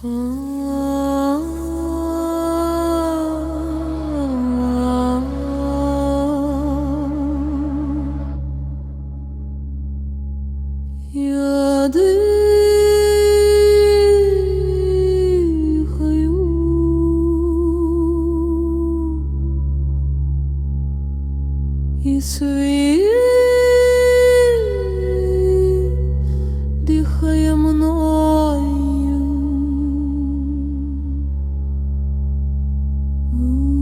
Я дихаю і світ Mm.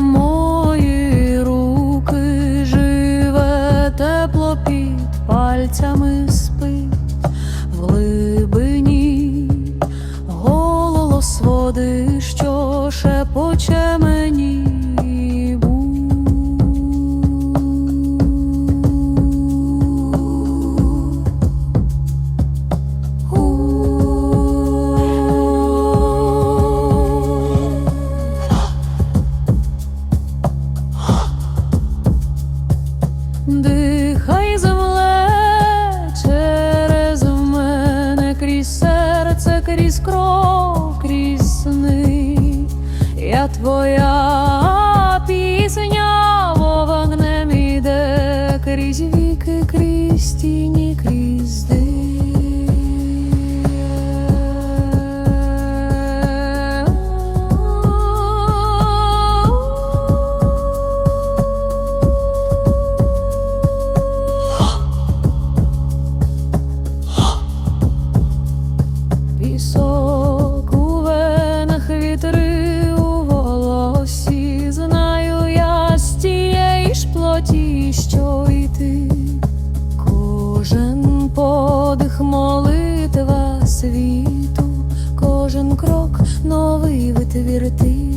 Мої руки, живе тепло під спить. Глибині голос води, що шепоче кров, крізь сни. Я твоя Кожен подих молитва світу, кожен крок новий витвір ти.